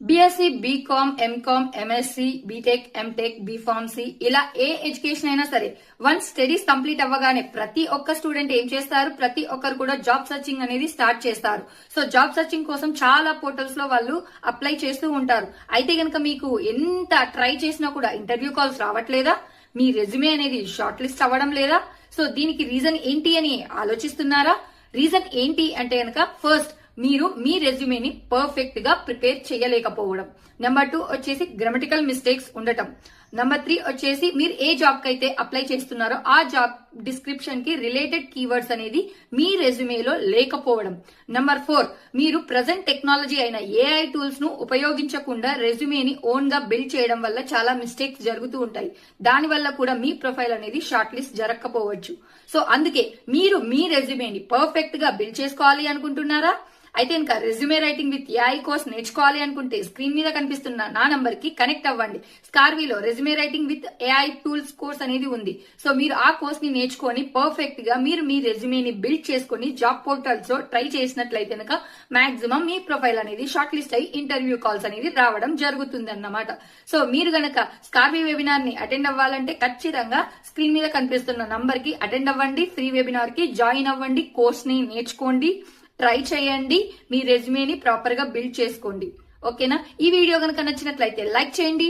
BSc BCom MCom MSc BTech MTech BPharmacy ఇలా ఏ education అయినా సరే వన్ స్టడీస్ కంప్లీట్ అవ్వగానే ప్రతి ఒక్క స్టూడెంట్ ఏం చేస్తారు? ప్రతి ఒక్కరు కూడా జాబ్ సర్చింగ్ అనేది స్టార్ట్ చేస్తారు. సో జాబ్ సర్చింగ్ కోసం చాలా పోర్టల్స్లో వాళ్ళు అప్లై చేస్తూ ఉంటారు. అయితే గనక మీకు ఎంత ట్రై చేసినా కూడా ఇంటర్వ్యూ కాల్స్ రావట్లేదా? మీ రెజ్యూమే అనేది షార్ట్ లిస్ట్ అవ్వడం లేదా? సో దీనికి రీజన్ ఏంటి అని ఆలోచిస్తున్నారా? రీజన్ ఏంటి అంటే గనక ఫస్ట్ మీరు మీ రెజ్యూమేని పర్ఫెక్ట్గా ప్రిపేర్ చేయలేకపోవడం. నెంబర్ టూ వచ్చేసి గ్రామటికల్ మిస్టేక్స్ ఉండటం. నెంబర్ త్రీ వచ్చేసి మీరు ఏ జాబ్కి అయితే అప్లై చేస్తున్నారో ఆ జాబ్ డిస్క్రిప్షన్కి రిలేటెడ్ కీవర్డ్స్ అనేది మీ రెజ్యూమేలో లేకపోవడం. నెంబర్ ఫోర్ మీరు ప్రజెంట్ టెక్నాలజీ అయిన ఏఐ టూల్స్ను ఉపయోగించకుండా రెజ్యూమేని ఓన్గా బిల్డ్ చేయడం వల్ల చాలా మిస్టేక్స్ జరుగుతూ ఉంటాయి. దాని వల్ల కూడా మీ ప్రొఫైల్ అనేది షార్ట్ లిస్ట్ జరగకపోవచ్చు సో అందుకే మీరు మీ రెజ్యూమేని పర్ఫెక్ట్గా బిల్డ్ చేసుకోవాలి అనుకుంటున్నారా? అయితే ఇంకా resume writing with AI course నేర్చుకోవాలి అనుకుంటే స్క్రీన్ మీద కనిపిస్తున్న నా నంబర్కి కనెక్ట్ అవ్వండి. స్కార్వీలో resume writing with AI tools course అనేది ఉంది. సో మీరు ఆ కోర్స్ని నేర్చుకొని పర్ఫెక్ట్గా మీరు మీ రెజ్యూమేని బిల్డ్ చేసుకొని జాబ్ పోర్టల్స్లో ట్రై చేసినట్లయితే కనుక మాక్సిమం మీ ప్రొఫైల్ అనేది షార్ట్ లిస్ట్ అయ్యి ఇంటర్వ్యూ కాల్స్ అనేది రావడం జరుగుతుంది అన్నమాట సో మీరు గనక స్కార్వీ వెబినార్ని అటెండ్ అవ్వాలంటే ఖచ్చితంగా స్క్రీన్ మీద కనిపిస్తున్న నంబర్కి అటెండ్ అవ్వండి. ఫ్రీ వెబినార్కి జాయిన్ అవ్వండి. కోర్స్ని నేర్చుకోండి. ట్రై చేయండి. మీ రెజ్యూమేని ప్రాపర్గా బిల్డ్ చేసుకోండి. ఓకేనా ఈ వీడియో కనుక నచ్చినట్లయితే లైక్ చేయండి